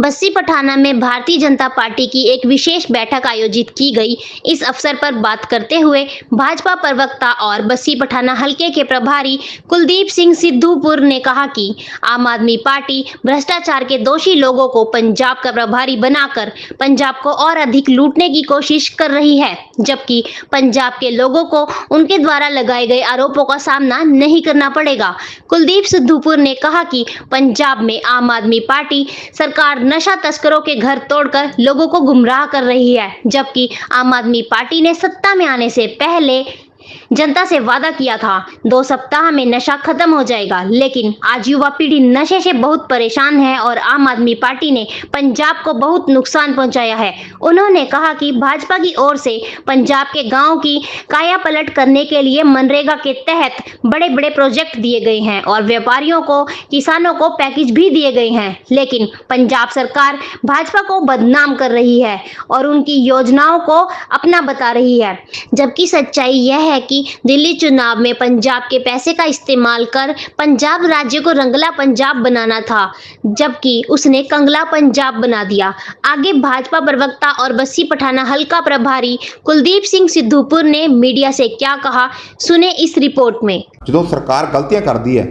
बस्सी पठाना में भारतीय जनता पार्टी की एक विशेष बैठक आयोजित की गई। इस अवसर पर बात करते हुए भाजपा प्रवक्ता और बस्सी पठाना हलके के प्रभारी कुलदीप सिंह सिद्धूपुर ने कहा कि आम आदमी पार्टी भ्रष्टाचार के दोषी लोगों को पंजाब का प्रभारी बनाकर पंजाब को और अधिक लूटने की कोशिश कर रही है, जबकि पंजाब के लोगों को उनके द्वारा लगाए गए आरोपों का सामना नहीं करना पड़ेगा। कुलदीप सिद्धूपुर ने कहा कि पंजाब में आम आदमी पार्टी सरकार नशा तस्करों के घर तोड़कर लोगों को गुमराह कर रही है जबकि आम आदमी पार्टी ने सत्ता में आने से पहले जनता से वादा किया था, दो सप्ताह में नशा खत्म हो जाएगा, लेकिन आज युवा पीढ़ी नशे से बहुत परेशान है और आम आदमी पार्टी ने पंजाब को बहुत नुकसान पहुँचाया है। उन्होंने कहा कि भाजपा की ओर से पंजाब के गाँव की काया पलट करने के लिए मनरेगा के तहत बड़े बड़े प्रोजेक्ट दिए गए हैं और व्यापारियों को, किसानों को पैकेज भी दिए गए हैं। लेकिन पंजाब सरकार भाजपा को बदनाम कर रही है और उनकी योजनाओं को अपना बता रही है, जबकि सच्चाई यह है कि दिल्ली चुनाव में पंजाब के पैसे का इस्तेमाल कर पंजाब राज्य को रंगला पंजाब बनाना था जबकि उसने कंगला पंजाब बना दिया आगे भाजपा प्रवक्ता और बस्सी पठाना हल्का प्रभारी कुलदीप सिंह सिद्धूपुर ने मीडिया से क्या कहा सुने इस रिपोर्ट में ਜਦੋਂ ਸਰਕਾਰ ਗਲਤੀਆਂ ਕਰਦੀ ਹੈ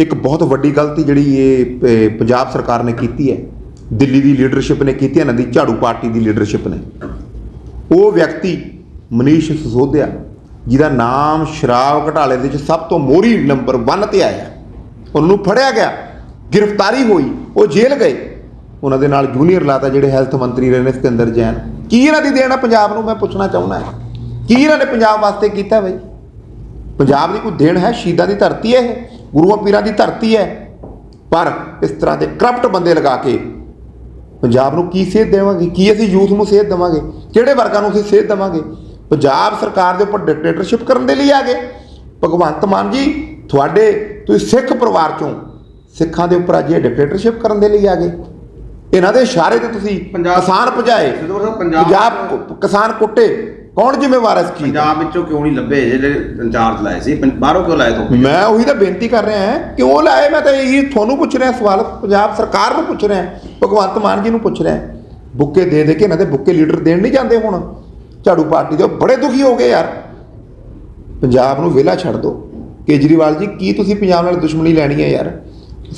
ਇੱਕ ਬਹੁਤ ਵੱਡੀ ਗਲਤੀ ਜਿਹੜੀ ਇਹ ਪ- ਪੰਜਾਬ ਸਰਕਾਰ ਨੇ ਕੀਤੀ ਹੈ ਦਿੱਲੀ ਦੀ ਲੀਡਰਸ਼ਿਪ ਨੇ ਕੀਤੀ ਹੈ ਇਹਨਾਂ ਦੀ ਝਾੜੂ ਪਾਰਟੀ ਦੀ ਲੀਡਰਸ਼ਿਪ ਨੇ ਉਹ ਵਿਅਕਤੀ ਮਨੀਸ਼ ਸਿਸੋਦੀਆ ਜਿਹਦਾ ਨਾਮ ਸ਼ਰਾਬ ਘਟਾਲੇ ਦੇ ਵਿੱਚ ਸਭ ਤੋਂ ਮੋਹਰੀ ਨੰਬਰ 1 ਤੇ ਆਇਆ। ਉਹਨੂੰ ਫੜਿਆ ਗਿਆ, ਗ੍ਰਿਫਤਾਰੀ ਹੋਈ, ਉਹ ਜੇਲ੍ਹ ਗਏ। ਉਹਨਾਂ ਦੇ ਨਾਲ ਜੂਨੀਅਰ ਲਾਤਾ ਜਿਹੜੇ ਹੈਲਥ ਮੰਤਰੀ ਰਹੇ ਨੇ ਸਤਿੰਦਰ ਜੈਨ। ਕੀ ਇਹਨਾਂ ਦੀ ਦੇਣ ਆ ਪੰਜਾਬ ਨੂੰ ਮੈਂ ਪੁੱਛਣਾ ਚਾਹੁੰਦਾ ਕੀ ਇਹਨਾਂ ਨੇ ਪੰਜਾਬ ਵਾਸਤੇ ਕੀਤਾ ਬਈ? ਪੰਜਾਬ ਦੀ ਕੋਈ ਦੇਣ ਹੈ? ਸ਼ਹੀਦਾਂ ਦੀ ਧਰਤੀ ਹੈ ਇਹ? ਗੁਰੂਆਂ ਪੀਰਾਂ ਦੀ ਧਰਤੀ ਹੈ? ਪਰ ਇਸ ਤਰ੍ਹਾਂ ਦੇ ਕਰਪਟ ਬੰਦੇ ਲਗਾ ਕੇ ਪੰਜਾਬ ਨੂੰ ਕੀ ਸੇਧ ਦੇਵਾਂਗੇ? ਕੀ ਅਸੀਂ ਯੂਥ ਨੂੰ ਸੇਧ ਦੇਵਾਂਗੇ? ਕਿਹੜੇ ਵਰਗਾਂ ਨੂੰ ਅਸੀਂ ਸੇਧ ਦੇਵਾਂਗੇ? ਪੰਜਾਬ ਸਰਕਾਰ ਦੇ ਉੱਪਰ ਡਿਕਟੇਟਰਸ਼ਿਪ ਕਰਨ ਦੇ ਲਈ ਆ ਗਏ। ਭਗਵੰਤ ਮਾਨ ਜੀ ਤੁਹਾਡੇ ਤੁਸੀਂ ਸਿੱਖ ਪਰਿਵਾਰ ਚੋਂ ਸਿੱਖਾਂ ਦੇ ਉੱਪਰ ਅੱਜ ਇਹ ਡਿਕਟੇਟਰਸ਼ਿਪ ਕਰਨ ਦੇ ਲਈ ਆ ਗਏ। ਇਹਨਾਂ ਦੇ ਇਸ਼ਾਰੇ ਤੇ ਤੁਸੀਂ ਕਿਸਾਨ ਭਜਾਏ। ਪੰਜਾਬ- ਕਿਸਾਨ ਕੁੱਟੇ। ਕੌਣ ਜ਼ਿੰਮੇਵਾਰ ਹੈ ਇਸ ਚੀਜ਼ ਪੰਜਾਬ ਵਿੱਚੋਂ ਕਿਉਂ ਨਹੀਂ ਲੱਭੇ ਜਿਹੜੇ ਇੰਚਾਰਜ ਲਾਏ ਸੀ? ਬਾਹਰੋਂ ਕਿਉਂ ਲਾਏ ਤੋਂ ਮੈਂ ਉਹੀ ਤਾਂ ਬੇਨਤੀ ਕਰ ਰਿਹਾ ਹਾਂ ਕਿਉਂ ਲਾਏ? ਮੈਂ ਤਾਂ ਇਹੀ ਤੁਹਾਨੂੰ ਪੁੱਛ ਰਿਹਾ ਸਵਾਲ ਪੰਜਾਬ ਸਰਕਾਰ ਨੂੰ ਪੁੱਛ ਰਿਹਾ ਭਗਵੰਤ ਮਾਨ ਜੀ ਨੂੰ ਪੁੱਛ ਰਿਹਾ। ਬੁੱਕੇ ਦੇ ਦੇ ਕੇ ਇਹਨਾਂ ਦੇ ਬੁੱਕੇ ਲੀਡਰ ਦੇਣ ਨਹੀਂ ਜਾਂਦੇ ਹੁਣ। ਝਾੜੂ ਪਾਰਟੀ ਦੇ ਬੜੇ ਦੁਖੀ ਹੋ ਗਏ ਯਾਰ। ਪੰਜਾਬ ਨੂੰ ਵਿਹਲਾ ਛੱਡ ਦਿਓ ਕੇਜਰੀਵਾਲ ਜੀ, ਕੀ ਤੁਸੀਂ ਪੰਜਾਬ ਨਾਲ ਦੁਸ਼ਮਣੀ ਲੈਣੀ ਹੈ ਯਾਰ?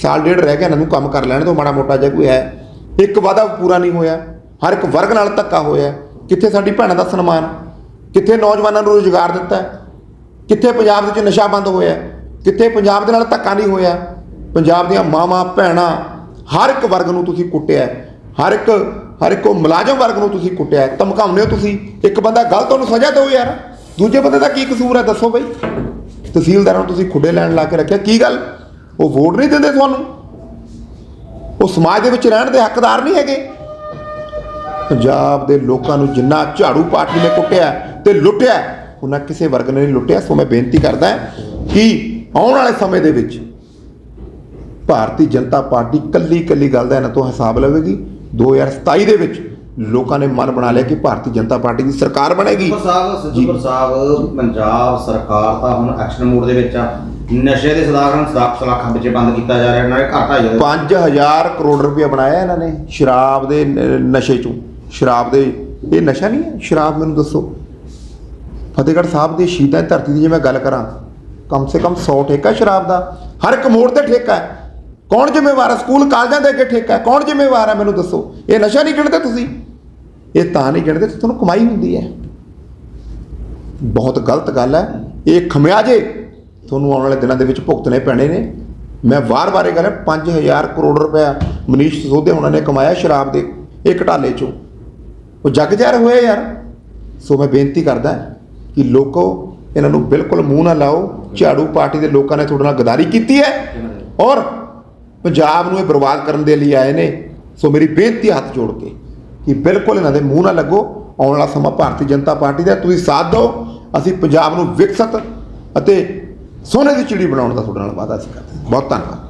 ਸਾਲ ਡੇਢ ਰਹਿ ਗਿਆ, ਇਹਨਾਂ ਨੂੰ ਕੰਮ ਕਰ ਲੈਣ ਤੋਂ ਮਾੜਾ ਮੋਟਾ ਜਿਹਾ ਕੋਈ ਹੈ। ਇੱਕ ਵਾਅਦਾ ਪੂਰਾ ਨਹੀਂ ਹੋਇਆ। ਹਰ ਇੱਕ ਵਰਗ ਨਾਲ ਧੱਕਾ ਹੋਇਆ। ਕਿੱਥੇ ਸਾਡੀ ਭੈਣਾਂ ਦਾ ਸਨਮਾਨ? ਕਿੱਥੇ ਨੌਜਵਾਨਾਂ ਨੂੰ ਰੁਜ਼ਗਾਰ ਦਿੱਤਾ? ਕਿੱਥੇ ਪੰਜਾਬ ਦੇ ਵਿੱਚ ਨਸ਼ਾ ਬੰਦ ਹੋਇਆ? ਕਿੱਥੇ ਪੰਜਾਬ ਦੇ ਨਾਲ ਧੱਕਾ ਨਹੀਂ ਹੋਇਆ? ਪੰਜਾਬ ਦੀਆਂ ਮਾਵਾਂ, ਭੈਣਾਂ, ਹਰ ਇੱਕ ਵਰਗ ਨੂੰ ਤੁਸੀਂ ਕੁੱਟਿਆ। ਹਰ ਇੱਕ ਹਰ ਇੱਕ ਉਹ ਮੁਲਾਜ਼ਮ ਵਰਗ ਨੂੰ ਤੁਸੀਂ ਕੁੱਟਿਆ ਧਮਕਾਉਂਦੇ ਹੋ ਤੁਸੀਂ। ਇੱਕ ਬੰਦਾ ਗਲਤ ਉਹਨੂੰ ਸਜ਼ਾ ਦਿਓ ਯਾਰ। ਦੂਜੇ ਬੰਦੇ ਦਾ ਕੀ ਕਸੂਰ ਹੈ, ਦੱਸੋ ਬਈ। ਤਹਿਸੀਲਦਾਰਾਂ ਨੂੰ ਤੁਸੀਂ ਖੁੱਡੇ ਲੈਣ ਲਾ ਕੇ ਰੱਖਿਆ। ਕੀ ਗੱਲ? ਉਹ ਵੋਟ ਨਹੀਂ ਦਿੰਦੇ ਤੁਹਾਨੂੰ? ਉਹ ਸਮਾਜ ਦੇ ਵਿੱਚ ਰਹਿਣ ਦੇ ਹੱਕਦਾਰ ਨਹੀਂ ਹੈਗੇ। ਪੰਜਾਬ ਦੇ ਲੋਕਾਂ ਨੂੰ ਜਿੰਨਾ ਝਾੜੂ ਪਾਰਟੀ ਨੇ ਕੁੱਟਿਆ ਤੇ ਲੁੱਟਿਆ ਉਹਨਾਂ ਕਿਸੇ ਵਰਗ ਨੇ ਨਹੀਂ ਲੁੱਟਿਆ। ਸੋ ਮੈਂ ਬੇਨਤੀ ਕਰਦਾ ਕਿ ਆਉਣ ਵਾਲੇ ਸਮੇਂ ਦੇ ਵਿੱਚ ਭਾਰਤੀ ਜਨਤਾ ਪਾਰਟੀ ਕੱਲੀ ਕੱਲੀ ਗੱਲ ਦਾ ਇਹਨਾਂ ਤੋਂ ਹਿਸਾਬ ਲਵੇਗੀ। 2027 ਦੇ ਵਿੱਚ ਲੋਕਾਂ ਨੇ ਮਨ ਬਣਾ ਲਿਆ ਕਿ ਭਾਰਤੀ ਜਨਤਾ ਪਾਰਟੀ ਦੀ ਸਰਕਾਰ ਬਣੇਗੀ। ਸਾਹਿਬ। ਸਿੱਧੂਪੁਰ ਸਾਹਿਬ ਪੰਜਾਬ ਸਰਕਾਰ ਤਾਂ ਹੁਣ ਐਕਸ਼ਨ ਮੋਡ ਦੇ ਵਿੱਚ ਆ। ਨਸ਼ੇ ਦੇ ਸਦਾਗਰਨ ਸਦਾਕ ਸਲਾਖਾਂ ਵਿੱਚ ਬੰਦ ਕੀਤਾ ਜਾ ਰਿਹਾ ਨਾਲੇ ਘਾਟਾ ਹੀ 5000 ਕਰੋੜ ਰੁਪਏ ਬਣਾਇਆ ਇਹਨਾਂ ਨੇ ਸ਼ਰਾਬ ਦੇ ਨ- ਨਸ਼ੇ ਚੋਂ। ਸ਼ਰਾਬ ਦੇ ਇਹ ਨਸ਼ਾ ਨਹੀਂ ਹੈ? ਸ਼ਰਾਬ ਮੈਨੂੰ ਦੱਸੋ। ਫਤਿਹਗੜ੍ਹ ਸਾਹਿਬ ਦੇ ਸ਼ਹੀਦਾਂ ਧਰਤੀ ਦੀ ਜੇ ਮੈਂ ਗੱਲ ਕਰਾਂ ਕਮ ਸੇ ਕਮ 100 ਠੇਕਾ ਸ਼ਰਾਬ ਦਾ। ਹਰ ਇੱਕ ਮੋੜ ਤੇ ਠੇਕਾ ਹੈ। ਕੌਣ ਜ਼ਿੰਮੇਵਾਰ ਹੈ ਸਕੂਲ, ਕਾਲਜਾਂ ਦੇ ਅੱਗੇ ਠੇਕਾ ਕੌਣ ਜ਼ਿੰਮੇਵਾਰ ਹੈ ਮੈਨੂੰ ਦੱਸੋ। ਇਹ ਨਸ਼ਾ ਨਹੀਂ ਗਿਣਦੇ ਤੁਸੀਂ? ਇਹ ਤਾਂ ਨਹੀਂ ਗਿਣਦੇ ਤੁਹਾਨੂੰ ਕਮਾਈ ਹੁੰਦੀ ਹੈ। ਬਹੁਤ ਗਲਤ ਗੱਲ ਹੈ। ਇਹ ਖਮਿਆਜੇ ਤੁਹਾਨੂੰ ਆਉਣ ਵਾਲੇ ਦਿਨਾਂ ਦੇ ਵਿੱਚ ਭੁਗਤਣੇ ਪੈਣੇ ਨੇ। ਮੈਂ ਵਾਰ-ਵਾਰ ਇਹ ਗੱਲ 5000 ਕਰੋੜ ਰੁਪਇਆ ਮਨੀਸ਼ ਸੋਧੇ ਉਹਨਾਂ ਨੇ ਕਮਾਇਆ ਸ਼ਰਾਬ ਦੇ, ਇਹ ਘਟਾਲੇ ਚੋਂ। ਉਹ ਜੱਗ ਜ਼ਹਿਰ ਹੋਏ ਯਾਰ। ਸੋ ਮੈਂ ਬੇਨਤੀ ਕਰਦਾ ਕਿ ਲੋਕੋ, ਇਹਨਾਂ ਨੂੰ ਬਿਲਕੁਲ ਮੂੰਹ ਨਾ ਲਾਓ। ਝਾੜੂ ਪਾਰਟੀ ਦੇ ਲੋਕਾਂ ਨੇ ਤੁਹਾਡੇ ਨਾਲ ਗਦਾਰੀ ਕੀਤੀ ਹੈ। ਔਰ ਪੰਜਾਬ ਨੂੰ ਇਹ ਬਰਬਾਦ ਕਰਨ ਦੇ ਲਈ ਆਏ ਨੇ, ਸੋ ਮੇਰੀ ਬੇਨਤੀ ਹੱਥ ਜੋੜ ਕੇ ਕਿ ਬਿਲਕੁਲ ਇਹਨਾਂ ਦੇ ਮੂੰਹ ਨਾ ਲੱਗੋ, ਆਉਣ ਵਾਲਾ ਸਮਾਂ ਭਾਰਤੀ ਜਨਤਾ ਪਾਰਟੀ ਦਾ ਤੁਸੀਂ ਸਾਥ ਦਿਓ, ਅਸੀਂ ਪੰਜਾਬ ਨੂੰ ਵਿਕਸਿਤ ਅਤੇ ਸੋਨੇ ਦੀ ਚਿੜੀ ਬਣਾਉਣ ਦਾ ਤੁਹਾਡੇ ਨਾਲ ਵਾਅਦਾ ਅਸੀਂ ਕਰਦੇ ਹਾਂ। ਬਹੁਤ ਧੰਨਵਾਦ।